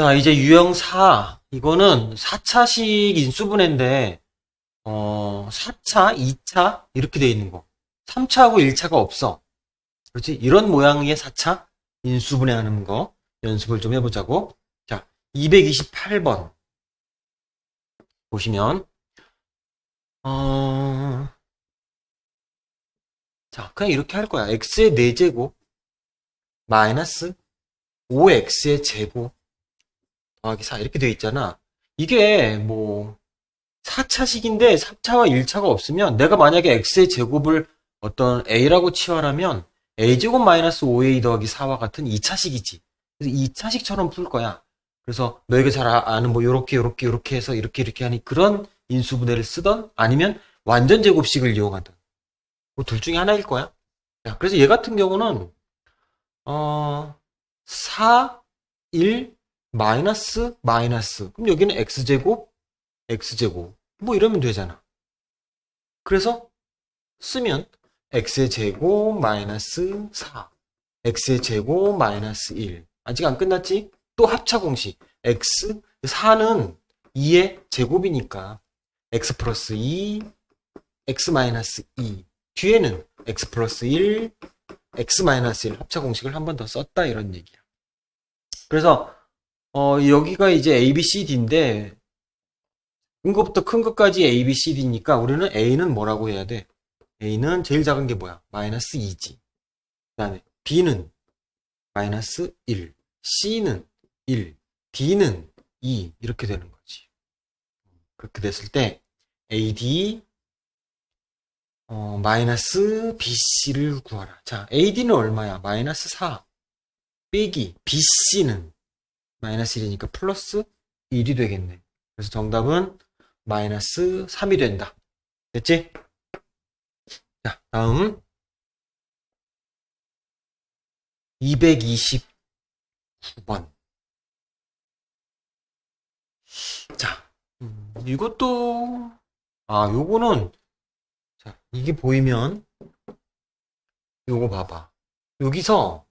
자, 이제 유형 4. 이거는 4차식 인수분해인데, 어, 4차, 2차, 이렇게 돼 있는 거. 3차하고 1차가 없어. 그렇지? 이런 모양의 4차 인수분해하는 거 연습을 좀 해보자고. 자, 228번. 보시면, 어, 자, 그냥 이렇게 할 거야. x의 4제곱, 마이너스 5x의 제곱, 더하기 4 이렇게 되어 있잖아. 이게 뭐 4차식인데 3차와 1차가 없으면 내가 만약에 x의 제곱을 어떤 a라고 치환하면 a제곱 마이너스 5a 더하기 4와 같은 2차식이지. 그래서 2차식처럼 풀 거야. 그래서 너희가 잘 아- 아는 뭐 요렇게 요렇게 요렇게 해서 이렇게 이렇게 하니 그런 인수분해를 쓰던 아니면 완전 제곱식을 이용하든 뭐둘 중에 하나일 거야. 자, 그래서 얘 같은 경우는 어 4, 1, 마이너스 마이너스. 그럼 여기는 x제곱 x제곱. 뭐 이러면 되잖아. 그래서 쓰면 x의 제곱 마이너스 4 x의 제곱 마이너스 1 아직 안 끝났지? 또 합차 공식. X 4는 2의 제곱이니까 x 플러스 2 x 마이너스 2 뒤에는 x 플러스 1 x 마이너스 1 합차 공식을 한 번 더 썼다 이런 얘기야. 그래서 어, 여기가 이제 A, B, C, D인데, 큰 것부터 큰 것까지 A, B, C, D니까 우리는 A는 뭐라고 해야 돼? A는 제일 작은 게 뭐야? 마이너스 2지. 그 다음에 B는 마이너스 1, C는 1, D는 2, 이렇게 되는 거지. 그렇게 됐을 때, AD, 어, 마이너스 BC를 구하라. 자, AD는 얼마야? 마이너스 4. 빼기 BC는 마이너스 1이니까 플러스 1이 되겠네. 그래서 정답은 마이너스 3이 된다. 됐지? 자, 다음 229번. 자, 음, 이것도 아, 요거는 자, 이게 보이면 요거 봐봐. 여기서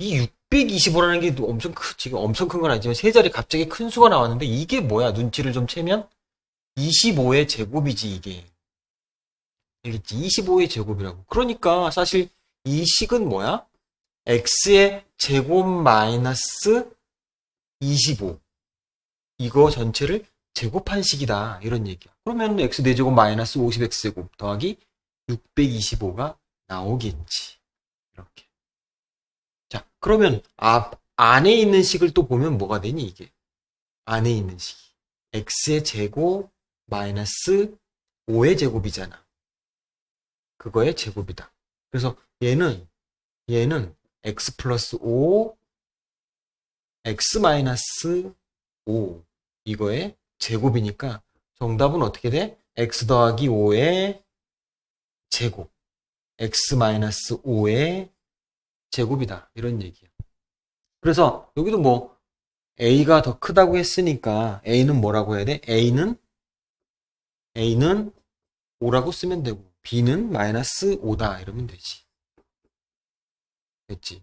이 625라는 게 엄청 크, 지금 엄청 큰 건 아니지만 세 자리 갑자기 큰 수가 나왔는데 이게 뭐야? 눈치를 좀 채면 25의 제곱이지 이게. 알겠지? 25의 제곱이라고. 그러니까 사실 이 식은 뭐야? x의 제곱 마이너스 25. 이거 전체를 제곱한 식이다. 이런 얘기야. 그러면 x 4제곱 마이너스 50x제곱 더하기 625가 나오겠지. 이렇게. 자, 그러면 앞 안에 있는 식을 또 보면 뭐가 되니 이게? 안에 있는 식이 x의 제곱 마이너스 5의 제곱이잖아. 그거의 제곱이다. 그래서 얘는 얘는 x 플러스 5 x 마이너스 5 이거의 제곱이니까 정답은 어떻게 돼? x 더하기 5의 제곱 x 마이너스 5의 제곱이다. 이런 얘기야. 그래서 여기도 뭐 a가 더 크다고 했으니까 a는 뭐라고 해야 돼? a는 a는 5라고 쓰면 되고 b는 마이너스 5다 이러면 되지. 됐지?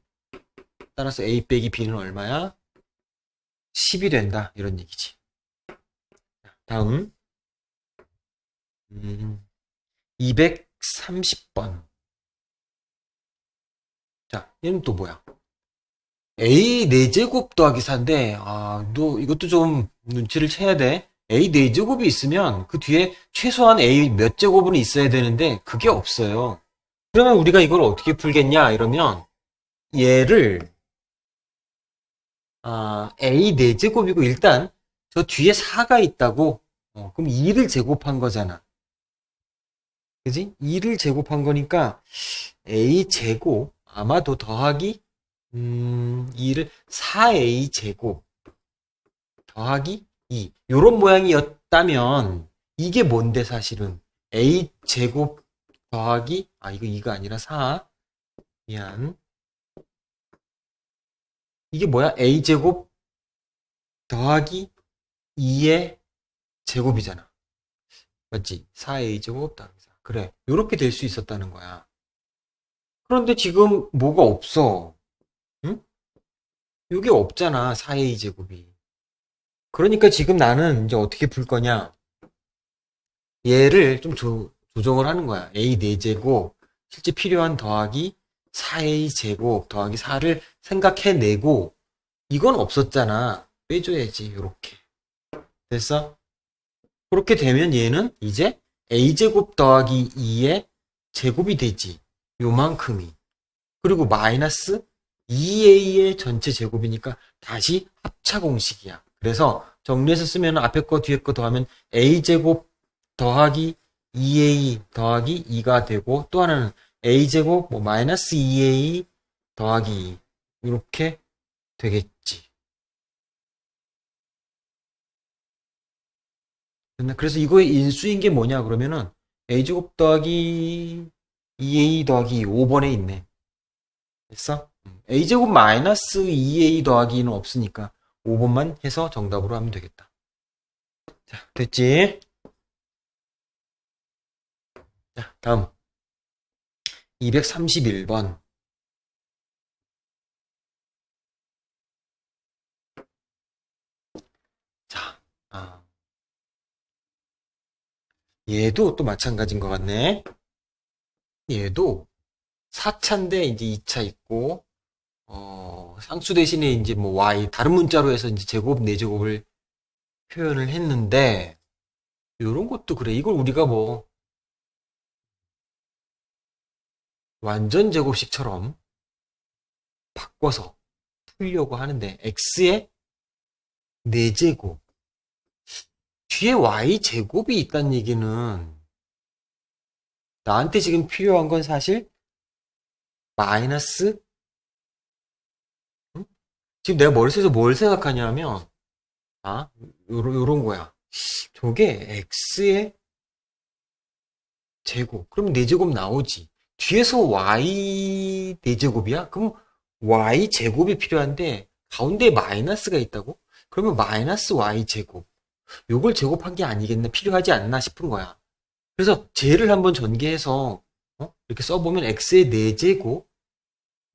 따라서 a 빼기 b는 얼마야? 10이 된다 이런 얘기지. 다음 음, 230번 자, 얘는 또 뭐야? A 4제곱 더하기 4인데, 아, 너 이것도 좀 눈치를 채야 돼. A 4제곱이 있으면 그 뒤에 최소한 A 몇 제곱은 있어야 되는데, 그게 없어요. 그러면 우리가 이걸 어떻게 풀겠냐? 이러면, 얘를, 아, A 4제곱이고, 일단, 저 뒤에 4가 있다고, 어, 그럼 2를 제곱한 거잖아. 그지? 2를 제곱한 거니까, A 제곱, 아마도 더하기 음, 2를 4a 제곱 더하기 2 요런 모양이었다면 이게 뭔데 사실은? a 제곱 더하기 아 이거 2가 아니라 4 미안. 이게 뭐야? a 제곱 더하기 2의 제곱이잖아. 맞지? 4a 제곱 더하기 4 그래. 요렇게 될 수 있었다는 거야 그런데 지금 뭐가 없어. 응? 이게 없잖아. 4a 제곱이. 그러니까 지금 나는 이제 어떻게 풀 거냐. 얘를 좀 조, 조정을 하는 거야. a 4제곱, 실제 필요한 더하기 4a 제곱 더하기 4를 생각해내고, 이건 없었잖아. 빼줘야지, 요렇게. 됐어? 그렇게 되면 얘는 이제 a제곱 더하기 2의 제곱이 되지. 요만큼이. 그리고 마이너스 2a의 전체 제곱이니까 다시 합차 공식이야. 그래서 정리해서 쓰면 앞에 거 뒤에 거 더하면 a제곱 더하기 2a 더하기 2가 되고 또 하나는 a제곱 뭐 마이너스 2a 더하기 2 이렇게 되겠지. 그래서 이거의 인수인 게 뭐냐 그러면은 a제곱 더하기 2a 더하기 5번에 있네. 됐어? a제곱 마이너스 2a 더하기는 없으니까 5번만 해서 정답으로 하면 되겠다. 자, 됐지? 자, 다음. 231번. 자, 아. 얘도 또 마찬가지인 것 같네. 얘도 4차인데 이제 2차 있고, 어, 상수 대신에 이제 뭐 y, 다른 문자로 해서 이제 제곱, 4제곱을 표현을 했는데, 요런 것도 그래. 이걸 우리가 뭐, 완전 제곱식처럼 바꿔서 풀려고 하는데, x의 4제곱. 뒤에 y 제곱이 있다는 얘기는, 나한테 지금 필요한 건 사실 마이너스? 응? 지금 내가 머릿속에서 뭘 생각하냐면 아 요런, 요런 거야. 저게 x의 제곱. 그럼 4제곱 나오지. 뒤에서 y 4제곱이야? 그럼 y 제곱이 필요한데 가운데 마이너스가 있다고? 그러면 마이너스 y 제곱. 요걸 제곱한 게 아니겠나 필요하지 않나 싶은 거야 그래서 쟤를 한번 전개해서 어? 이렇게 써보면 x의 4제곱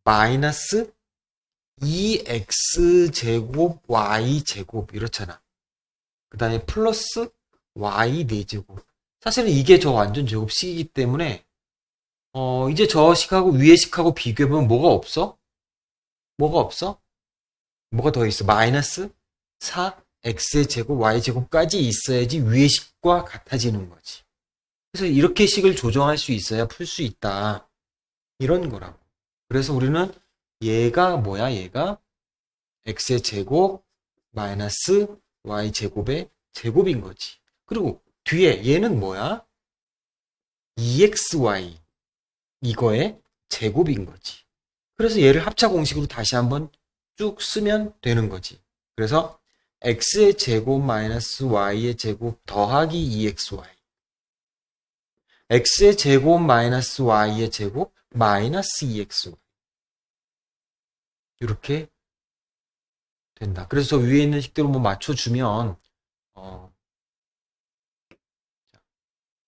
마이너스 2x제곱 y제곱 이렇잖아. 그 다음에 플러스 y 4제곱. 사실은 이게 저 완전 제곱식이기 때문에 어 이제 저 식하고 위의 식하고 비교해보면 뭐가 없어? 뭐가 없어? 뭐가 더 있어? 마이너스 4x의 제곱 y제곱까지 있어야지 위의 식과 같아지는 거지. 그래서 이렇게 식을 조정할 수 있어야 풀 수 있다. 이런 거라고. 그래서 우리는 얘가 뭐야? 얘가 x의 제곱 마이너스 y 제곱의 제곱인 거지. 그리고 뒤에 얘는 뭐야? 2xy 이거의 제곱인 거지. 그래서 얘를 합차 공식으로 다시 한번 쭉 쓰면 되는 거지. 그래서 x의 제곱 마이너스 y의 제곱 더하기 2xy x 의 제곱 마이너스 y의 제곱 마이너스 2xy 이렇게 된다. 그래서 저 위에 있는 식대로 뭐 맞춰주면 어,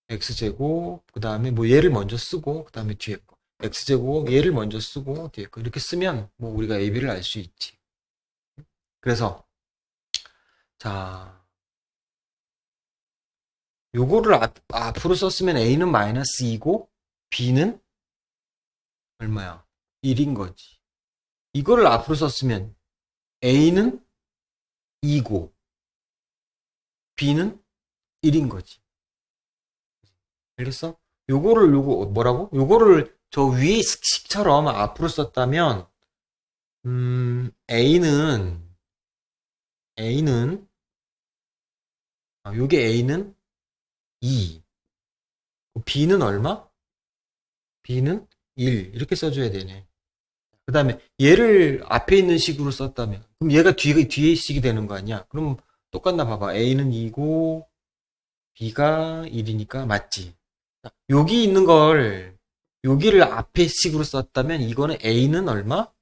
x제곱 그 다음에 뭐 얘를 먼저 쓰고 그 다음에 뒤에 거 x제곱 얘를 먼저 쓰고 뒤에 거 이렇게 쓰면 뭐 우리가 ab를 알 수 있지. 그래서 자 요거를 앞, 앞으로 썼으면 a는 마이너스 2고 b는 얼마야? 1인 거지. 이거를 앞으로 썼으면 a는 2고 b는 1인 거지. 알겠어? 요거를 요거 뭐라고? 요거를 저 위에 식처럼 앞으로 썼다면 음, a는 a는 아, 요게 a는 2 b는 얼마? b는 1 이렇게 써줘야 되네. 그 다음에 얘를 앞에 있는 식으로 썼다면 그럼 얘가 뒤에 뒤에 식이 되는 거 아니야? 그럼 똑같나 봐봐. a는 2고 b가 1이니까 맞지. 여기 있는 걸 여기를 앞에 식으로 썼다면 이거는 a는 얼마?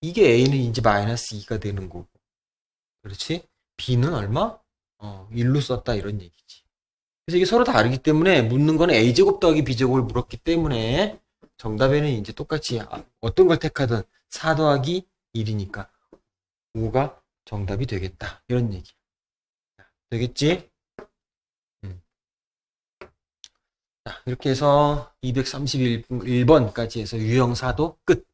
이게 a는 이제 마이너스 2가 되는 거고. 그렇지? b는 얼마? 어, 1로 썼다 이런 얘기지. 그래서 이게 서로 다르기 때문에 묻는 거는 a제곱 더하기 b제곱을 물었기 때문에 정답에는 이제 똑같이 어떤 걸 택하든 4 더하기 1이니까 5가 정답이 되겠다. 이런 얘기. 되겠지? 음. 자, 이렇게 해서 231번까지 해서 유형사도 끝.